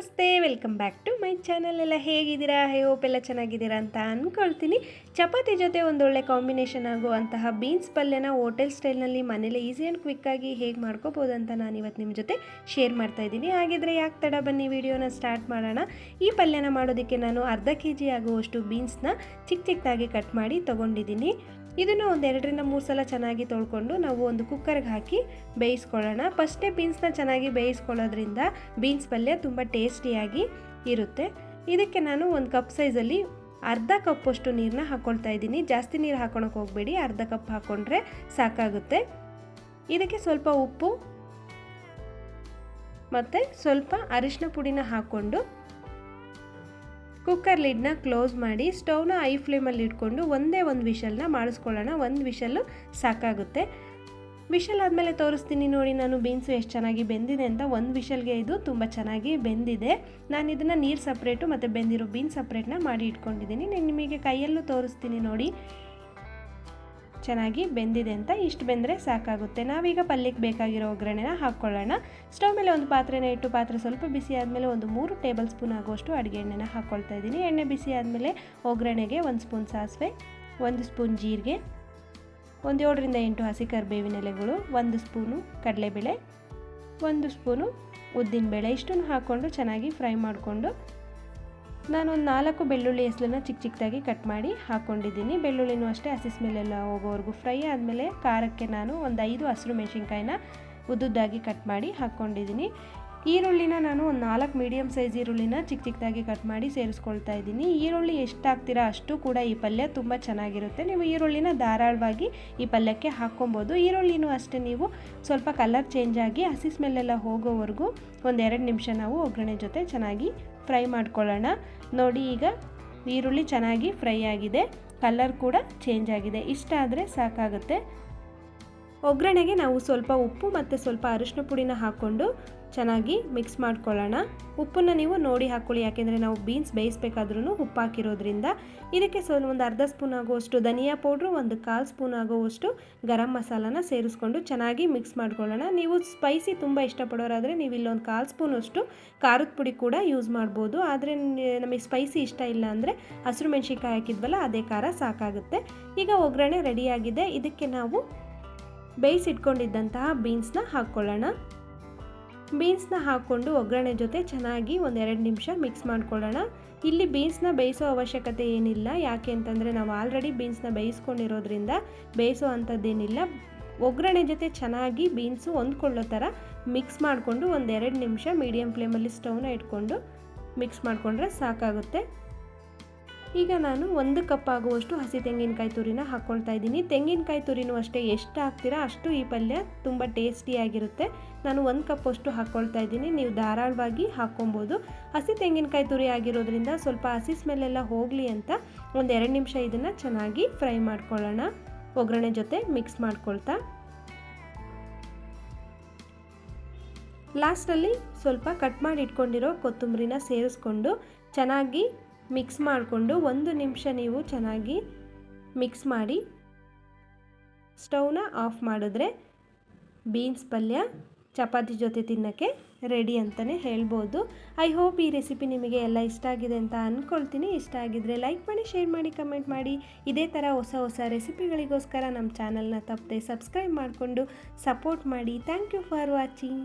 ನಮಸ್ತೆ, welcome back to my channel. ಎಲ್ಲ ಹೇಗಿದ್ದೀರಾ? ಹೇ ಹೋಪ್ ಎಲ್ಲ ಚೆನ್ನಾಗಿದ್ದೀರಾ ಅಂತ ಅಂದ್ಕೊಳ್ತೀನಿ ಚಪಾತಿ ಜೊತೆ ಒಂದೊಳ್ಳೆ ಕಾಂಬಿನೇಷನ್ ಆಗುವಂತಹ ಬೀನ್ಸ್ ಪಲ್ಯನ ಹೋಟೆಲ್ ಸ್ಟೈಲ್ನಲ್ಲಿ ಮನೇಲಿ ಈಸಿ ಆ್ಯಂಡ್ ಕ್ವಿಕ್ಕಾಗಿ ಹೇಗೆ ಮಾಡ್ಕೋಬೋದು ಅಂತ ನಾನು ಇವತ್ತು ನಿಮ್ಮ ಜೊತೆ ಶೇರ್ ಮಾಡ್ತಾ ಇದ್ದೀನಿ. ಹಾಗಿದ್ರೆ ಯಾಕೆ ತಡ ಬನ್ನಿ ವಿಡಿಯೋನ ಸ್ಟಾರ್ಟ್ ಮಾಡೋಣ. ಈ ಪಲ್ಯನ ಮಾಡೋದಕ್ಕೆ ನಾನು ಅರ್ಧ ಕೆ ಜಿ ಆಗುವಷ್ಟು ಬೀನ್ಸ್ನ ಚಿಕ್ಕ ಚಿಕ್ಕದಾಗಿ ಕಟ್ ಮಾಡಿ ತೊಗೊಂಡಿದ್ದೀನಿ. ಇದನ್ನು ಒಂದು ಎರಡರಿಂದ ಮೂರು ಸಲ ಚೆನ್ನಾಗಿ ತೊಳ್ಕೊಂಡು ನಾವು ಒಂದು ಕುಕ್ಕರ್ಗೆ ಹಾಕಿ ಬೇಯಿಸ್ಕೊಳ್ಳೋಣ. ಫಸ್ಟೇ ಬೀನ್ಸ್ನ ಚೆನ್ನಾಗಿ ಬೇಯಿಸ್ಕೊಳ್ಳೋದ್ರಿಂದ ಬೀನ್ಸ್ ಪಲ್ಯ ತುಂಬ ಟೇಸ್ಟಿಯಾಗಿ ಇರುತ್ತೆ. ಇದಕ್ಕೆ ನಾನು ಒಂದು ಕಪ್ ಸೈಜಲ್ಲಿ ಅರ್ಧ ಕಪ್ಪಷ್ಟು ನೀರನ್ನ ಹಾಕ್ಕೊಳ್ತಾ ಇದ್ದೀನಿ. ಜಾಸ್ತಿ ನೀರು ಹಾಕೊಳಕ್ಕೆ ಹೋಗಬೇಡಿ. ಅರ್ಧ ಕಪ್ ಹಾಕ್ಕೊಂಡ್ರೆ ಸಾಕಾಗುತ್ತೆ. ಇದಕ್ಕೆ ಸ್ವಲ್ಪ ಉಪ್ಪು ಮತ್ತು ಸ್ವಲ್ಪ ಅರಿಶಿನ ಪುಡಿನ ಹಾಕ್ಕೊಂಡು ಕುಕ್ಕರ್ ಲಿಡ್ನ ಕ್ಲೋಸ್ ಮಾಡಿ ಸ್ಟೌವ್ನ ಐ ಫ್ಲೇಮಲ್ಲಿ ಇಟ್ಕೊಂಡು ಒಂದೇ ಒಂದು ವಿಷಲ್ನ ಮಾಡಿಸ್ಕೊಳ್ಳೋಣ. ಒಂದು ವಿಷಲ್ಲು ಸಾಕಾಗುತ್ತೆ. ವಿಷಲ್ ಆದಮೇಲೆ ತೋರಿಸ್ತೀನಿ ನೋಡಿ, ನಾನು ಬೀನ್ಸು ಎಷ್ಟು ಚೆನ್ನಾಗಿ ಬೆಂದಿದೆ ಅಂತ. ಒಂದು ವಿಷಲ್ಗೆ ಇದು ತುಂಬ ಚೆನ್ನಾಗಿ ಬೆಂದಿದೆ. ನಾನು ಇದನ್ನು ನೀರು ಸಪ್ರೇಟು ಮತ್ತು ಬೆಂದಿರೋ ಬೀನ್ಸ್ ಸಪ್ರೇಟ್ನ ಮಾಡಿ ಇಟ್ಕೊಂಡಿದ್ದೀನಿ. ನಾನು ನಿಮಗೆ ಕೈಯಲ್ಲೂ ತೋರಿಸ್ತೀನಿ ನೋಡಿ. ಚೆನ್ನಾಗಿ ಬೆಂದಿದೆ ಅಂತ. ಇಷ್ಟು ಬೆಂದರೆ ಸಾಕಾಗುತ್ತೆ. ನಾವೀಗ ಪಲ್ಯಕ್ಕೆ ಬೇಕಾಗಿರೋ ಒಗ್ಗರಣೆನ ಹಾಕ್ಕೊಳ್ಳೋಣ ಸ್ಟವ್ ಮೇಲೆ ಒಂದು ಪಾತ್ರೆನ ಇಟ್ಟು, ಪಾತ್ರೆ ಸ್ವಲ್ಪ ಬಿಸಿ ಆದಮೇಲೆ ಒಂದು ಮೂರು ಟೇಬಲ್ ಸ್ಪೂನ್ ಆಗುವಷ್ಟು ಅಡುಗೆ ಎಣ್ಣೆನ ಹಾಕ್ಕೊಳ್ತಾ ಇದ್ದೀನಿ. ಎಣ್ಣೆ ಬಿಸಿ ಆದಮೇಲೆ ಒಗ್ಗರಣೆಗೆ ಒಂದು ಸ್ಪೂನ್ ಸಾಸಿವೆ, ಒಂದು ಸ್ಪೂನ್ ಜೀರಿಗೆ ಒಂದು ಏಳರಿಂದ ಎಂಟು ಹಸಿ ಕರಿಬೇವಿನ ಎಲೆಗಳು, ಒಂದು ಸ್ಪೂನು ಕಡಲೆಬೇಳೆ, ಒಂದು ಸ್ಪೂನು ಉದ್ದಿನಬೇಳೆ ಇಷ್ಟನ್ನು ಹಾಕ್ಕೊಂಡು ಚೆನ್ನಾಗಿ ಫ್ರೈ ಮಾಡಿಕೊಂಡು ನಾನೊಂದು ನಾಲ್ಕು ಬೆಳ್ಳುಳ್ಳಿ ಹೆಸಲನ್ನ ಚಿಕ್ಕ ಚಿಕ್ಕದಾಗಿ ಕಟ್ ಮಾಡಿ ಹಾಕ್ಕೊಂಡಿದ್ದೀನಿ ಬೆಳ್ಳುಳ್ಳಿನೂ ಅಷ್ಟೇ, ಹಸಿ ಸ್ಮೆಲ್ಲೆಲ್ಲ ಹೋಗೋವರೆಗೂ ಫ್ರೈ ಆದಮೇಲೆ ಖಾರಕ್ಕೆ ನಾನು ಒಂದು ಐದು ಹಸಿರು ಮೆಣಸಿನ್ಕಾಯಿನ ಉದ್ದುದ್ದಾಗಿ ಕಟ್ ಮಾಡಿ ಹಾಕ್ಕೊಂಡಿದ್ದೀನಿ ಈರುಳ್ಳಿನ ನಾನು ಒಂದು ನಾಲ್ಕು ಮೀಡಿಯಮ್ ಸೈಜ್ ಈರುಳ್ಳಿನ ಚಿಕ್ಕ ಚಿಕ್ಕದಾಗಿ ಕಟ್ ಮಾಡಿ ಸೇರಿಸ್ಕೊಳ್ತಾ ಇದ್ದೀನಿ. ಈರುಳ್ಳಿ ಎಷ್ಟು ಹಾಕ್ತೀರಾ ಅಷ್ಟು ಕೂಡ ಈ ಪಲ್ಯ ತುಂಬ ಚೆನ್ನಾಗಿರುತ್ತೆ. ನೀವು ಈರುಳ್ಳಿನ ಧಾರಾಳವಾಗಿ ಈ ಪಲ್ಯಕ್ಕೆ ಹಾಕ್ಕೊಬೋದು. ಈರುಳ್ಳಿನೂ ಅಷ್ಟೇ ನೀವು ಸ್ವಲ್ಪ ಕಲರ್ ಚೇಂಜ್ ಆಗಿ ಹಸಿ ಸ್ಮೆಲ್ಲೆಲ್ಲ ಹೋಗೋವರೆಗೂ ಒಂದೆರಡು ನಿಮಿಷ ನಾವು ಒಗ್ಗರಣೆ ಜೊತೆ ಚೆನ್ನಾಗಿ ಫ್ರೈ ಮಾಡ್ಕೊಳ್ಳೋಣ. ನೋಡಿ ಈಗ ಈರುಳ್ಳಿ ಚೆನ್ನಾಗಿ ಫ್ರೈ ಆಗಿದೆ. ಕಲರ್ ಕೂಡ ಚೇಂಜ್ ಆಗಿದೆ. ಇಷ್ಟ ಆದರೆ ಸಾಕಾಗುತ್ತೆ. ಒಗ್ಗರಣೆಗೆ ನಾವು ಸ್ವಲ್ಪ ಉಪ್ಪು ಮತ್ತು ಸ್ವಲ್ಪ ಅರಿಶಿನ ಪುಡಿನ ಹಾಕ್ಕೊಂಡು ಚೆನ್ನಾಗಿ ಮಿಕ್ಸ್ ಮಾಡ್ಕೊಳ್ಳೋಣ. ಉಪ್ಪನ್ನು ನೀವು ನೋಡಿ ಹಾಕ್ಕೊಳ್ಳಿ ಯಾಕೆಂದರೆ ನಾವು ಬೀನ್ಸ್ ಬೇಯಿಸ್ಬೇಕಾದ್ರೂ ಉಪ್ಪು ಹಾಕಿರೋದ್ರಿಂದ. ಇದಕ್ಕೆ ಸ್ವಲ್ಪ ಒಂದು ಅರ್ಧ ಸ್ಪೂನ್ ಆಗುವಷ್ಟು ಧನಿಯಾ ಪೌಡ್ರು, ಒಂದು ಕಾಲು ಸ್ಪೂನ್ ಆಗುವಷ್ಟು ಗರಂ ಮಸಾಲಾನ ಸೇರಿಸ್ಕೊಂಡು ಚೆನ್ನಾಗಿ ಮಿಕ್ಸ್ ಮಾಡ್ಕೊಳ್ಳೋಣ. ನೀವು ಸ್ಪೈಸಿ ತುಂಬ ಇಷ್ಟಪಡೋರಾದರೆ ನೀವು ಇಲ್ಲೊಂದು ಕಾಲು ಸ್ಪೂನಷ್ಟು ಖಾರದ ಪುಡಿ ಕೂಡ ಯೂಸ್ ಮಾಡ್ಬೋದು. ಆದರೆ ನಮಗೆ ಸ್ಪೈಸಿ ಇಷ್ಟ ಇಲ್ಲ ಅಂದರೆ ಹಸಿರು ಮೆಣಸಿನ್ಕಾಯಿ ಹಾಕಿದ್ವಲ್ಲ, ಅದೇ ಖಾರ ಸಾಕಾಗುತ್ತೆ. ಈಗ ಒಗ್ಗರಣೆ ರೆಡಿಯಾಗಿದೆ ಇದಕ್ಕೆ ನಾವು ಬೇಯಿಸಿಟ್ಕೊಂಡಿದ್ದಂತಹ ಬೀನ್ಸ್ನ ಹಾಕ್ಕೊಳ್ಳೋಣ. ಬೀನ್ಸ್ನ ಹಾಕ್ಕೊಂಡು ಒಗ್ಗರಣೆ ಜೊತೆ ಚೆನ್ನಾಗಿ ಒಂದೆರಡು ನಿಮಿಷ ಮಿಕ್ಸ್ ಮಾಡ್ಕೊಳ್ಳೋಣ. ಇಲ್ಲಿ ಬೀನ್ಸ್ನ ಬೇಯಿಸೋ ಅವಶ್ಯಕತೆ ಏನಿಲ್ಲ. ಯಾಕೆ ಅಂತಂದರೆ ನಾವು ಆಲ್ರೆಡಿ ಬೀನ್ಸ್ನ ಬೇಯಿಸ್ಕೊಂಡಿರೋದ್ರಿಂದ ಬೇಯಿಸೋ ಅಂಥದ್ದೇನಿಲ್ಲ. ಒಗ್ಗರಣೆ ಜೊತೆ ಚೆನ್ನಾಗಿ ಬೀನ್ಸು ಹೊಂದ್ಕೊಳ್ಳೋ ಥರ ಮಿಕ್ಸ್ ಮಾಡಿಕೊಂಡು ಒಂದೆರಡು ನಿಮಿಷ ಮೀಡಿಯಮ್ ಫ್ಲೇಮಲ್ಲಿ ಸ್ಟವ್ನ ಇಟ್ಕೊಂಡು ಮಿಕ್ಸ್ ಮಾಡಿಕೊಂಡ್ರೆ ಸಾಕಾಗುತ್ತೆ. ಈಗ ನಾನು ಒಂದು ಕಪ್ ಆಗುವಷ್ಟು ಹಸಿ ತೆಂಗಿನಕಾಯಿ ತುರಿನ ಹಾಕ್ಕೊಳ್ತಾ ಇದ್ದೀನಿ. ತೆಂಗಿನಕಾಯಿ ತುರಿನೂ ಅಷ್ಟೇ ಎಷ್ಟು ಹಾಕ್ತೀರಾ ಅಷ್ಟು ಈ ಪಲ್ಯ ತುಂಬ ಟೇಸ್ಟಿಯಾಗಿರುತ್ತೆ ನಾನು ಒಂದು ಕಪ್ ಅಷ್ಟು ಹಾಕ್ಕೊಳ್ತಾ ಇದ್ದೀನಿ. ನೀವು ಧಾರಾಳವಾಗಿ ಹಾಕ್ಕೊಬೋದು ಹಸಿ ತೆಂಗಿನಕಾಯಿ ತುರಿ ಆಗಿರೋದ್ರಿಂದ ಸ್ವಲ್ಪ ಹಸಿ ಸ್ಮೆಲ್ಲೆಲ್ಲ ಹೋಗಲಿ ಅಂತ ಒಂದು ಎರಡು ನಿಮಿಷ ಇದನ್ನು ಚೆನ್ನಾಗಿ ಫ್ರೈ ಮಾಡ್ಕೊಳ್ಳೋಣ. ಒಗ್ಗರಣೆ ಜೊತೆ ಮಿಕ್ಸ್ ಮಾಡ್ಕೊಳ್ತಾ. ಲಾಸ್ಟಲ್ಲಿ ಸ್ವಲ್ಪ ಕಟ್ ಮಾಡಿ ಇಟ್ಕೊಂಡಿರೋ ಕೊತ್ತಂಬರಿನ ಸೇರಿಸ್ಕೊಂಡು ಚೆನ್ನಾಗಿ ಮಿಕ್ಸ್ ಮಾಡಿಕೊಂಡು ಒಂದು ನಿಮಿಷ ನೀವು ಚೆನ್ನಾಗಿ ಮಿಕ್ಸ್ ಮಾಡಿ ಸ್ಟೌವ್ನ ಆಫ್ ಮಾಡಿದ್ರೆ ಬೀನ್ಸ್ ಪಲ್ಯ, ಚಪಾತಿ ಜೊತೆ ತಿನ್ನೋಕ್ಕೆ ರೆಡಿ ಅಂತಲೇ ಹೇಳ್ಬೋದು. ಐ ಹೋಪ್ ಈ ರೆಸಿಪಿ ನಿಮಗೆ ಎಲ್ಲ ಇಷ್ಟ ಆಗಿದೆ ಅಂತ ಅಂದ್ಕೊಳ್ತೀನಿ ಇಷ್ಟ ಆಗಿದ್ರೆ ಲೈಕ್ ಮಾಡಿ, ಶೇರ್ ಮಾಡಿ, ಕಮೆಂಟ್ ಮಾಡಿ. ಇದೇ ಥರ ಹೊಸ ಹೊಸ ರೆಸಿಪಿಗಳಿಗೋಸ್ಕರ ನಮ್ಮ ಚಾನಲ್ನ ತಪ್ಪದೆ ಸಬ್ಸ್ಕ್ರೈಬ್ ಮಾಡಿಕೊಂಡು ಸಪೋರ್ಟ್ ಮಾಡಿ. Thank you for watching.